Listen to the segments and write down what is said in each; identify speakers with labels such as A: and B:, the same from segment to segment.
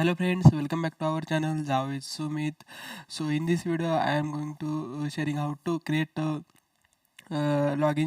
A: Hello friends, welcome back to our channel Java with Sumit. So in this video I am going to uh, sharing how to create a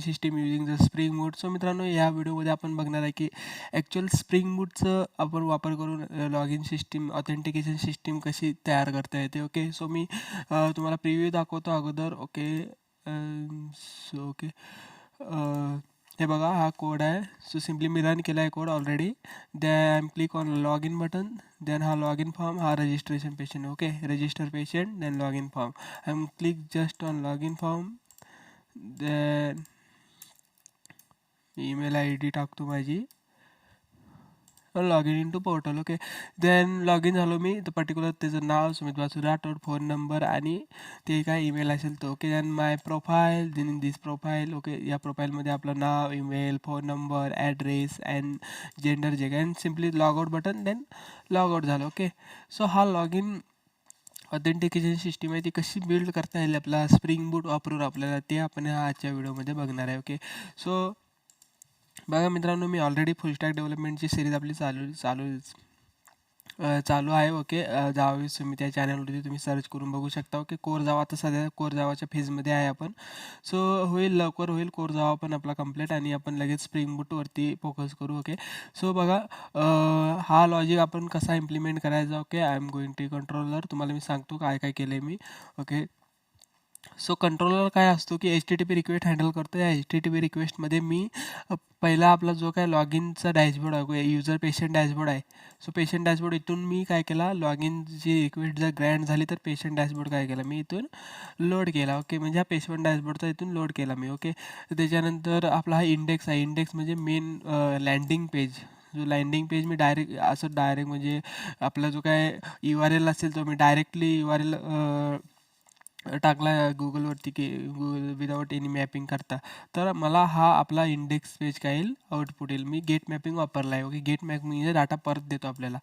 A: system using the Spring Boot so मित्रांनो या व्हिडिओमध्ये आपण बघणार आहे की actual spring बूटचं आपण वापर करून log in system authentication system कशी तयार करता येते ओके सो मी uh, तुम्हाला प्रिव्ह्यू दाखवतो अगोदर ओके सो ओके हे बघा हा कोड आहे सो सिम्पली मी रन केला आहे code already am click on log in button then हा लॉग इन फॉर्म हा registration patient okay register patient then log in form I am click just on log in form then email I D टाकतो माझी log in into portal okay then log in झालो मी तर particular त्याचं नाव Sumit Basu Rathod phone number आणि ते काय ईमेल असेल तो okay then my profile then this profile okay या प्रोफाईलमध्ये आपलं नाव email phone number address and gender जे काय simply log out button then log out झालं ओके सो हा लॉग इन ऑथेंटिकेशन सिस्टीम आहे ती कशी बिल्ड करता येईल आपला स्प्रिंग बूट वापरून आपल्याला ते आपण आजच्या व्हिडिओमध्ये बघणार आहे ओके सो बघा मित्रांनो मी ऑलरेडी फुल स्टॅक डेव्हलपमेंटची सिरीज आपली चालू चालू चालू आहे ओके जावा तुम्ही त्या चॅनलवरती तुम्ही सर्च करून बघू शकता ओके कोर जावा आता सध्या कोर जावाच्या फेजमध्ये आहे आपण. सो होईल लवकर होईल कोर जावा पण आपला कंप्लीट आणि आपण लगेच स्प्रिंग बूटवरती फोकस करू ओके सो बघा हा लॉजिक आपण कसा इम्प्लिमेंट करायचा okay I am going to controller तुम्हाला मी सांगतो काय काय केलं आहे मी ओके सो कंट्रोलर काय असतो की H T T P request handle करतो या एच टी टी पी रिक्वेस्टमध्ये मी पहिला आपला जो काय लॉग इनचा डॅशबोर्ड आहे युजर पेशंट डॅशबोर्ड आहे. सो पेशंट डॅशबोर्ड इथून मी काय केला लॉग इनची रिक्वेस्ट जर ग्रँड झाली तर पेशंट डॅशबोर्ड काय केला मी इथून लोड केला. ओके म्हणजे हा पेशंट डॅशबोर्डचा इथून लोड केला मी. ओके त्याच्यानंतर आपला हा इंडेक्स आहे. इंडेक्स म्हणजे मेन लँडिंग पेज जो लँडिंग पेज मी डायरेक्ट असं डायरेक्ट म्हणजे आपला जो काय यू आर एल असेल तो मी डायरेक्टली यू आर एल टाकला गुगलवरती की गुगल विदाऊट एनी मॅपिंग करता. तर मला हा आपला इंडेक्स पेज काय येईल? आउटपुट येईल. मी गेट मॅपिंग वापरला आहे. ओके गेट मॅपिंग डाटा परत देतो आपल्याला.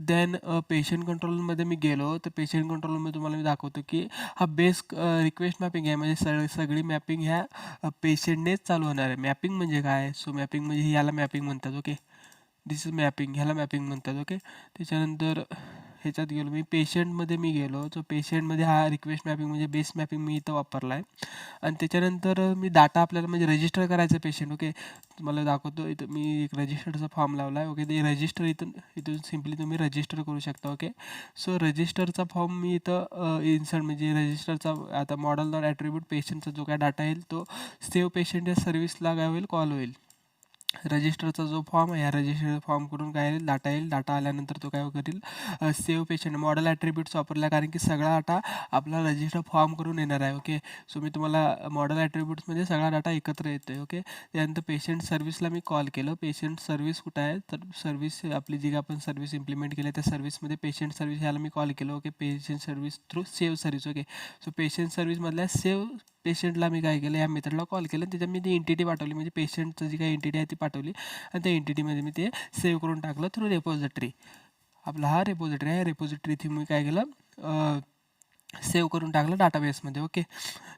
A: देन पेशंट कंट्रोलमध्ये मी गेलो. तर पेशंट कंट्रोलमध्ये तुम्हाला मी दाखवतो की हा बेस रिक्वेस्ट मॅपिंग आहे. म्हणजे सग सगळी मॅपिंग ह्या पेशंटनेच चालू होणार आहे. मॅपिंग म्हणजे काय? सो मॅपिंग म्हणजे याला मॅपिंग म्हणतात. ओके दिस इज मॅपिंग ह्याला मॅपिंग म्हणतात. ओके त्याच्यानंतर ह्याच्यात गेलो. मी पेशंटमध्ये मी गेलो. सो पेशंटमध्ये हा रिक्वेस्ट मॅपिंग म्हणजे बेस मॅपिंग मी इथं वापरला आहे आणि त्याच्यानंतर मी डाटा आपल्याला म्हणजे रजिस्टर करायचं पेशंट ओके तुम्हाला दाखवतो. इथं मी एक रजिस्टरचा फॉर्म लावला आहे ओके ते रजिस्टर इथून इथून सिम्पली तुम्ही रजिस्टर करू शकता. ओके सो रजिस्टरचा फॉर्म मी इथं इन्सर्ट म्हणजे रजिस्टरचा आता मॉडल डॉट ॲट्रिब्यूट पेशंटचा जो काय डाटा येईल तो सेव्ह पेशंट या सर्व्हिसला काय होईल? कॉल होईल. रजिस्टरचा जो फॉर्म आहे या रजिस्टर फॉर्मकडून काय येईल? डाटा येईल. डाटा आल्यानंतर तो काय करील? सेव्ह पेशंट मॉडल ॲट्रिब्यूट्स वापरला कारण की सगळा डाटा आपला रजिस्टर फॉर्म करून येणार आहे ओके सो मी तुम्हाला मॉडल ॲट्रिब्यूट्समध्ये सगळा डाटा एकत्र येतो आहे ओके त्यानंतर पेशंट सर्व्हिसला मी कॉल केलं. पेशंट सर्व्हिस कुठं आहे? तर सर्व्हिस आपली जी काय आपण सर्व्हिस इम्प्लिमेंट केली त्या सर्व्हिसमध्ये पेशंट सर्व्हिस ह्याला मी कॉल केलं okay patient service through save service okay so patient सर्व्हिसमधल्या save पेशंटला मी काय केलं? या मेथडला कॉल केलं त्याच्यात मी ती एंटिटी पाठवली म्हणजे पेशंटचं जी काही एंटिटी आहे ती पाठवली. आणि त्या एंटिटीमध्ये मी ते सेव्ह करून टाकलं थ्रू रेपॉझिटरी आपला हा रेपॉझिटरी आहे. रेपोजिटरी थ्रू मी काय केलं? सेव्ह करून टाकलं डाटाबेसमध्ये ओके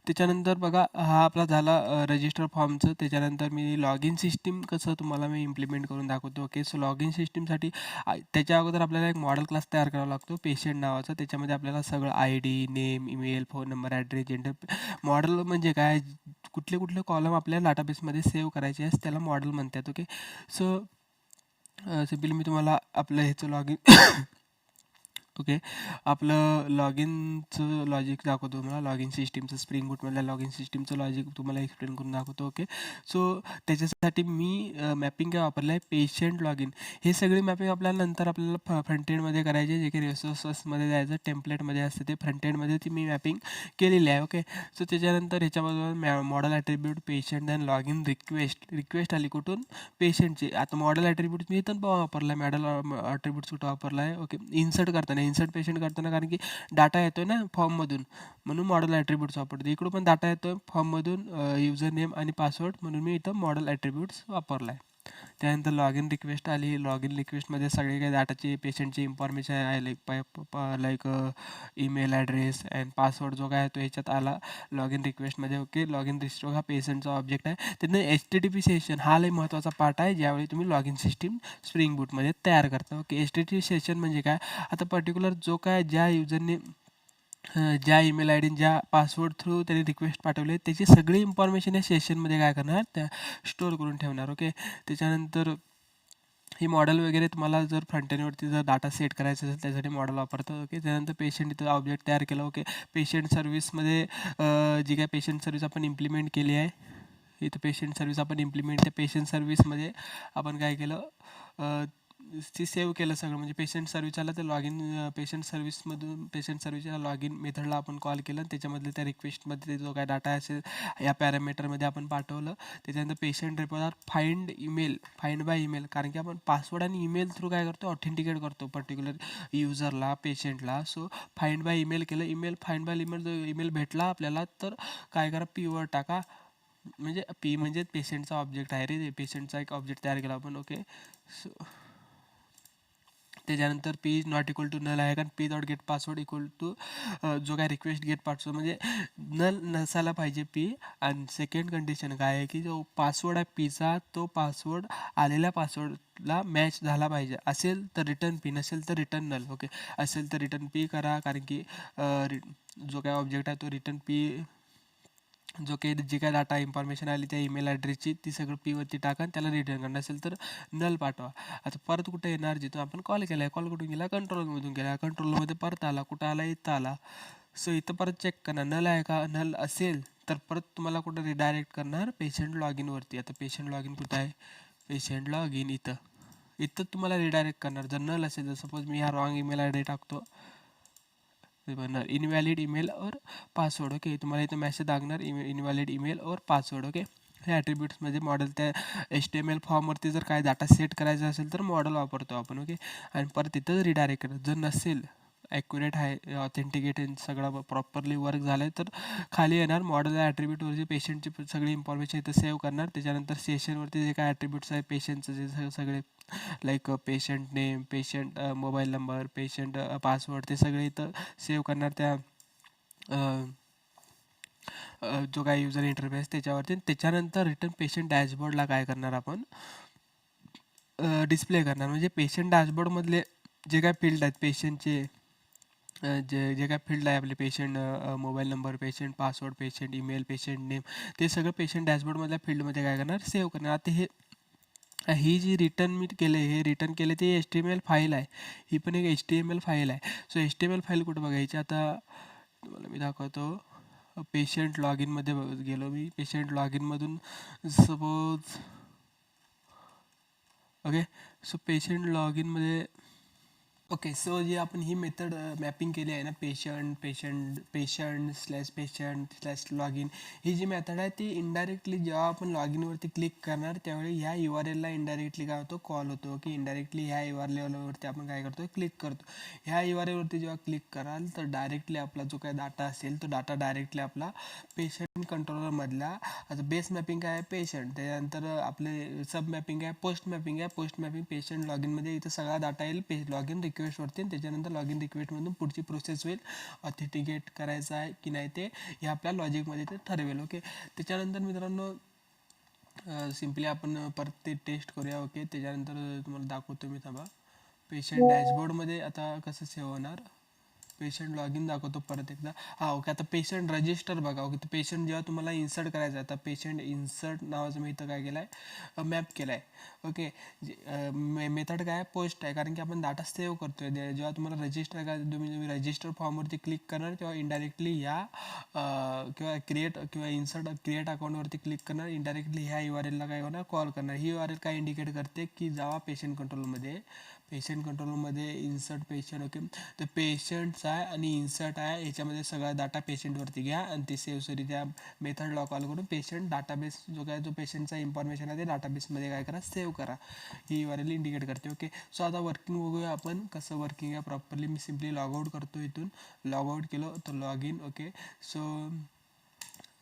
A: त्याच्यानंतर बघा हा आपला झाला रजिस्टर फॉर्मचं त्याच्यानंतर मी लॉग इन सिस्टीम कसं तुम्हाला मी इम्प्लिमेंट करून दाखवतो ओके सो लॉग इन सिस्टीमसाठी त्याच्या अगोदर आपल्याला एक मॉडेल क्लास तयार करावा लागतो पेशंट नावाचा. त्याच्यामध्ये आपल्याला सगळं I D name email phone number address gender model म्हणजे काय? कुठले कुठले कॉलम आपल्या डाटाबेसमध्ये सेव्ह करायचे असं त्याला मॉडेल म्हणतात ओके सो सिम्पली मी तुम्हाला आपलं ह्याचं लॉग इन ओके आपलं लॉग इनचं लॉजिक दाखवतो तुम्हाला. लॉग इन सिस्टीमचं स्प्रिंग बूटमधल्या लॉग इन सिस्टीमचं लॉजिक तुम्हाला एक्सप्लेन करून दाखवतो ओके सो त्याच्यासाठी मी मॅपिंग काय वापरलं आहे पेशंट लॉग इन हे सगळी मॅपिंग आपल्याला नंतर आपल्याला फ्रंट एंडमध्ये करायचे जे काही रिसोर्सेसमध्ये जायचं टेम्पलेटमध्ये असतं ते फ्रंट एंडमध्ये ती मी मॅपिंग केलेली आहे ओके सो त्याच्यानंतर ह्याच्याबरोबर मॅ model attribute patient and log in request request आली कुठून? पेशंटची आता मॉडल ॲट्रिब्यूट मी इथं वापरला आहे मॅडल ॲट्रिब्यूट कुठं वापरला आहे ओके इन्सर्ट करताना इन्सर्ट पेशंट करताना कारण की डाटा येतो ना फॉर्ममधून म्हणून मॉडल ॲट्रिब्यूट्स वापरतो. इकडून पण डाटा येतो फॉर्ममधून युजर नेम आणि पासवर्ड म्हणून मी इथं मॉडल ॲट्रिब्यूट्स वापरला आहे त्यानंतर लॉग इन रिक्वेस्ट आली. लॉग इन रिक्वेस्टमध्ये सगळे काही डाटाची पेशंटची इन्फॉर्मेशन आहे like like email address and password जो काय आहे तो ह्याच्यात आला. लॉग इन रिक्वेस्टमध्ये ओके लॉग इन रिस्ट्रो हा पेशंटचा ऑब्जेक्ट आहे. त्यानं H T T P session हा लई महत्त्वाचा पार्ट आहे ज्यावेळी तुम्ही लॉग इन सिस्टीम स्प्रिंग बूटमध्ये तयार करता. Okay H T T session म्हणजे काय? आता पर्टिक्युलर जो काय ज्या युजरने ज्या ईमेल आय डी ज्या पासवर्ड थ्रू त्यांनी रिक्वेस्ट पाठवली त्याची सगळी इन्फॉर्मेशन या सेशनमध्ये काय करणार त्या स्टोअर करून ठेवणार ओके त्याच्यानंतर हे मॉडेल वगैरे तुम्हाला जर फ्रंटेनवरती जर डाटा सेट करायचा असेल त्यासाठी मॉडेल वापरतो ओके त्यानंतर पेशंट इथं ऑब्जेक्ट तयार केला ओके पेशंट सर्व्हिसमध्ये जी काय पेशंट सर्व्हिस आपण इम्प्लिमेंट केली आहे इथं पेशंट सर्व्हिस आपण इम्प्लिमेंट त्या पेशंट सर्व्हिसमध्ये आपण काय केलं ती सेव्ह केलं सगळं. म्हणजे पेशंट सर्व्हिसला ते तर लॉग इन पेशंट सर्व्हिसमधून पेशंट सर्व्हिसच्या लॉग इन मेथडला आपण कॉल केलं. त्याच्यामधले त्या रिक्वेस्टमध्ये जो काय डाटा असेल या पॅरामीटरमध्ये आपण पाठवलं. त्याच्यानंतर patient report find email find by email कारण की आपण पासवर्ड आणि ईमेल थ्रू काय करतो? ऑथेंटिकेट करतो पर्टिक्युलर युजरला पेशंटला सो फाइंड बाय ईमेल केलं. ईमेल फाइंड बाय ईमेल जो ईमेल भेटला आपल्याला तर काय करा? पीवर टाका. म्हणजे पी म्हणजे पेशंटचा ऑब्जेक्ट आहे रे. पेशंटचा एक ऑब्जेक्ट तयार केला आपण. ओके सो त्याच्यानंतर P is not equal to null आहे. कारण P dot get password equal to जो काय रिक्वेस्ट गेट पासवर्ड म्हणजे नल नसायला पाहिजे पी आणि सेकंड कंडिशन काय आहे की जो पासवर्ड आहे पीचा तो पासवर्ड आलेल्या पासवर्डला मॅच झाला पाहिजे. असेल तर रिटर्न पी नसेल तर रिटर्न नल ओके असेल तर रिटर्न पी करा. कारण की जो काय ऑब्जेक्ट आहे तो रिटर्न पी जो काही जी काय डाटा इन्फॉर्मेशन आली त्या ईमेल ॲड्रेसची ती सगळं पीवरती टाका आणि त्याला रिटर्न करणं असेल तर नल पाठवा. आता परत कुठे येणार जिथून आपण कॉल केला आहे कॉल कुठून गेला? कंट्रोलमधून गेला. कंट्रोलमध्ये परत आला. कुठं आला? इथं आला. सो इथं परत चेक करणार नल आहे का? नल असेल तर परत तुम्हाला कुठं रिडायरेक्ट करणार? पेशंट लॉग इनवरती आता पेशंट लॉग इन कुठं आहे? पेशंट लॉग इन इथं. इथं तुम्हाला रिडायरेक्ट करणार. जर नल असेल तर सपोज मी हा रॉंग ईमेल आय डी टाकतो बनणार इनव्हॅलिड ईमेल और पासवर्ड ओके तुम्हाला इथं मैसेज लागणार इमे इनव्हॅलिड ईमेल और पासवर्ड ओके हे मज़े मॉडेल त्या एच टी एम एल फॉर्मवरती जर काय डाटा सेट असेल तर मॉडेल वापरतो आपण ओके आणि परत रिडायरेक्ट करत जर नसेल ॲक्युरेट आहे ऑथेंटिकेट सगळं प्रॉपरली वर्क झालं आहे तर खाली येणार मॉडेल ॲट्रिब्यूटवरची पेशंटची सगळी इन्फॉर्मेशन इथं सेव्ह करणार. त्याच्यानंतर सेशनवरती जे काय ॲट्रिब्यूट्स आहे पेशंटचं जे सगळे like patient name patient mobile number patient password ते सगळे इथं सेव्ह करणार त्या जो काय युजर इंटरफेस त्याच्यावरती. त्याच्यानंतर रिटर्न पेशंट डॅशबोर्डला काय करणार आपण? डिस्प्ले करणार. म्हणजे पेशंट डॅशबोर्डमधले जे काय फील्ड आहेत पेशंटचे जे जे काय फील्ड आहे आपले patient mobile number patient password patient email patient name ते सगळं पेशंट डॅशबोर्डमधल्या फील्डमध्ये काय करणार? सेव्ह करणार. आता हे ही जी रिटर्न मी केले हे रिटर्न केले ते H T M L file आहे. ही पण एक H T M L file आहे. So H T M L file कुठं बघायची? आता तुम्हाला मी दाखवतो. पेशंट लॉग इनमध्ये गेलो मी. Patient log इनमधून suppose okay so patient log इनमध्ये okay so जे आपण ही मेथड मॅपिंग केली आहे ना patient patient patient slash patient slash log in ही जी मेथड आहे ती इनडायरेक्टली जेव्हा आपण लॉग इनवरती क्लिक करणार त्यावेळी ह्या यू आर एलला इनडायरेक्टली काय होतो? कॉल होतो. की इनडायरेक्टली ह्या यू आर लेवलवरती आपण काय करतो? क्लिक करतो. ह्या यू आर एलवरती जेव्हा क्लिक कराल तर डायरेक्टली आपला जो काय डाटा असेल तो डाटा डायरेक्टली आपला पेशंट कंट्रोलरमधला आता बेस मॅपिंग काय आहे? पेशंट त्याच्यानंतर आपले सब मॅपिंग आहे पोस्ट मॅपिंग आहे पोस्ट मॅपिंग पेशंट लॉग इनमध्ये इथं सगळा डाटा येईल पे लॉग इन रिक्वेस्टवरती त्याच्यानंतर लॉग इन रिक्वेस्टमधून पुढची प्रोसेस होईल. ऑथेंटिकेट करायचं आहे की नाही ते हे आपल्या लॉजिकमध्ये ते ठरवेल ओके त्याच्यानंतर मित्रांनो सिम्पली आपण परत ते टेस्ट करूया ओके त्याच्यानंतर तुम्हाला दाखवतो मी थांबा. पेशंट डॅशबोर्डमध्ये आता कसं सेव्ह होणार? पेशंट लॉग इन दाखवतो परत एकदा. हा ओके. आता पेशंट रजिस्टर बघा. ओके पेशंट जेव्हा तुम्हाला इन्सर्ट करायचं आहे आता पेशंट इन्सर्ट नावाचं मी इथं काय केलं आहे मॅप केला आहे ओके मेथड काय? पोस्ट आहे. कारण की आपण डाटा सेव्ह करतो आहे जेव्हा तुम्हाला रजिस्टर करायचं तुम्ही तुम्ही रजिस्टर फॉर्मवरती क्लिक करणार तेव्हा इनडायरेक्टली ह्या किंवा क्रिएट किंवा इन्सर्ट क्रिएट अकाउंटवरती क्लिक करणार. इनडायरेक्टली ह्या यू आर एलला काय होणार? कॉल करणार. ही यू आर एल काय इंडिकेट करते की जावा पेशंट कंट्रोलमध्ये पेशंट कंट्रोलमध्ये इन्सर्ट पेशंट ओके तर पेशंटचा आहे आणि इन्सर्ट आहे याच्यामध्ये सगळा डाटा पेशंटवरती घ्या आणि ते सेव्ह सॉरी त्या मेथडला कॉल करून पेशंट डाटाबेस जो काय जो पेशंटचा इन्फॉर्मेशन आहे ते डाटाबेसमध्ये काय करा सेव्ह करा. ही यू इंडिकेट करते ओके सो आता वर्किंग बघूया आपण कसं वर्किंग आहे प्रॉपरली मी सिम्पली लॉग आऊट करतो इथून. लॉग आऊट केलं तर लॉग इन ओके सो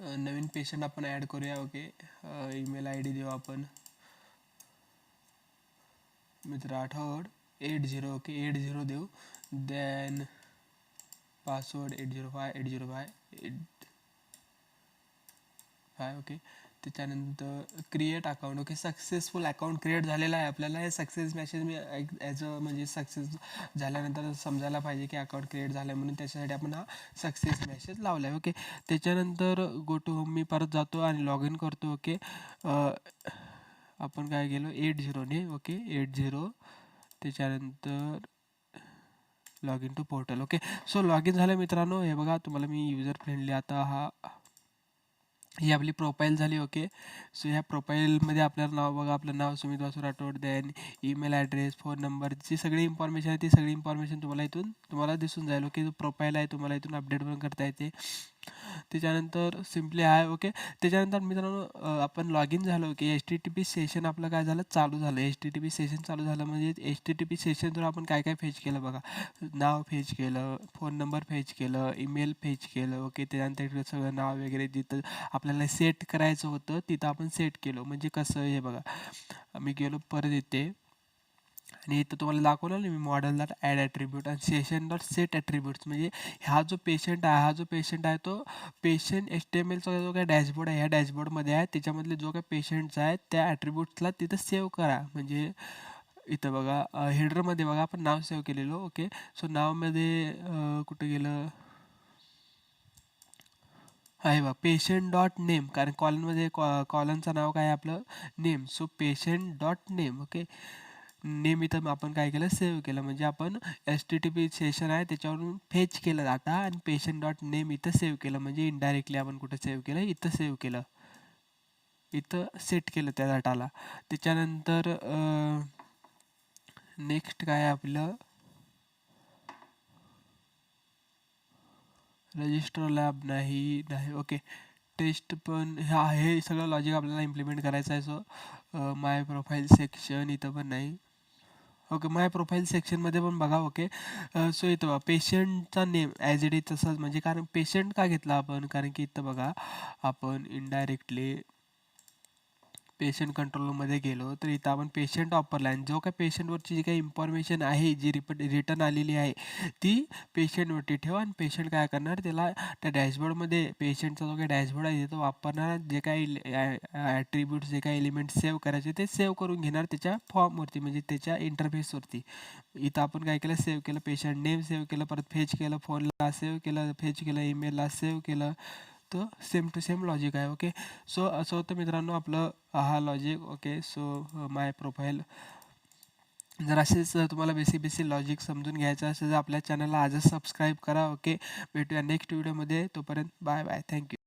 A: नवीन पेशंट आपण ॲड करूया ओके ईमेल आय डी देऊ आपण. मित्र आठवड. Eight zero okay eight zero देऊ. Then password eight zero five eight zero five eight five okay त्याच्यानंतर create account okay successful account create झालेला आहे आपल्याला. हे सक्सेस मेसेज मी ॲज अ म्हणजे सक्सेस झाल्यानंतर समजायला पाहिजे की अकाउंट क्रिएट झालं आहे म्हणून. त्याच्यासाठी आपण हा सक्सेस मेसेज लावला आहे ओके त्याच्यानंतर गो टू होम मी परत जातो आणि लॉग इन करतो ओके आपण काय केलं? एट झिरोने ओके एट झिरो त्याच्यानंतर log in to portal okay so log in झालं मित्रांनो. हे बघा तुम्हाला मी युजर फ्रेंडली आता हा ही आपली प्रोफाईल झाली ओके सो ह्या प्रोफाईलमध्ये आपल्याला नाव बघा आपलं नाव Sumit Vasu Rathod then email address phone number जी सगळी इन्फॉर्मेशन आहे ती सगळी इन्फॉर्मेशन तुम्हाला इथून तुम्हाला दिसून जाईल ओके जो प्रोफाईल आहे तुम्हाला इथून अपडेट पण करता येते. त्याच्यानंतर सिम्पली आहे ओके त्याच्यानंतर मित्रांनो आपण लॉग इन झालो की H T T P session आपलं काय झालं? चालू झालं. H T T P session चालू झालं म्हणजे एच टी टी पी सेशनवर आपण काय काय फेच केलं बघा? नाव फेच केलं फोन नंबर फेच केलं ईमेल फेच केलं ओके त्याच्यानंतर सगळं नाव वगैरे जिथं आपल्याला सेट करायचं होतं तिथं आपण सेट केलं. म्हणजे कसं हे बघा? मी गेलो परत येते. आणि इथं तुम्हाला दाखवलं ना मी मॉडेल डॉट ॲड ॲट्रिब्यूट आणि सेशन डॉट सेट ॲट्रिब्यूट्स म्हणजे हा जो पेशंट आहे हा जो पेशंट आहे तो पेशंट एच टी एम एलचा जो काय डॅशबोर्ड आहे ह्या डॅशबोर्डमध्ये आहे. त्याच्यामधले जो काय पेशंटचा आहे त्या ॲट्रिब्यूट्सला तिथं सेव्ह करा. म्हणजे इथं बघा हेडरमध्ये बघा आपण नाव सेव्ह केलेलं ओके सो नावमध्ये कुठं गेलं? आहे बा पेशंट डॉट नेम कारण कॉलनमध्ये कॉ कॉलनचं नाव काय आहे आपलं? Name so patient dot name okay name इथं आपण काय केलं सेव्ह केलं. म्हणजे आपण S T T P session आहे त्याच्यावरून फेच केलं डाटा आणि पेशंट डॉट नेम इथं सेव्ह केलं. म्हणजे इनडायरेक्टली आपण कुठं सेव्ह केलं इथं सेव्ह केलं. इथं सेट केलं त्या डाटाला त्याच्यानंतर नेक्स्ट काय आपलं? रजिस्टर लॅब नाही नाही. ओके टेस्ट पण हा हे सगळं लॉजिक आपल्याला इम्प्लिमेंट करायचं आहे. सो माय प्रोफाईल सेक्शन इथं पण नाही. ओके माय प्रोफाईल सेक्शनमध्ये पण बघा ओके सो इथं बघा पेशंटचा नेम ॲज इट इज तसंच म्हणजे कारण पेशंट का घेतला आपण? कारण की इथं बघा आपण इनडायरेक्टली पेशंट कंट्रोलमध्ये गेलो तर इथं आपण पेशंट वापरला. आणि जो काय पेशंटवरची जी काही इन्फॉर्मेशन आहे जी रिपट रिटर्न आलेली आहे ती पेशंटवरती ठेवा आणि पेशंट काय करणार त्याला त्या डॅशबोर्डमध्ये पेशंटचा जो काही डॅशबोर्ड आहे तो वापरणार जे काही ॲट्रिब्यूट्स जे काही एलिमेंट सेव्ह करायचे ते सेव्ह करून घेणार त्याच्या फॉर्मवरती म्हणजे त्याच्या इंटरफेसवरती इथं आपण काय केलं सेव्ह केलं पेशंट नेम सेव्ह केलं परत फेच केलं फोनला सेव्ह केलं फेच केलं ईमेलला सेव्ह केलं. तर सेम टू सेम लॉजिक आहे ओके सो असं होतं मित्रांनो आपलं हा logic okay so my profile जर असेच तुम्हाला बेसिक बेसिक लॉजिक समजून घ्यायचं असेल तर आपल्या चॅनलला आजच सबस्क्राईब करा ओके भेटूया नेक्स्ट व्हिडिओमध्ये तोपर्यंत बाय बाय थँक्यू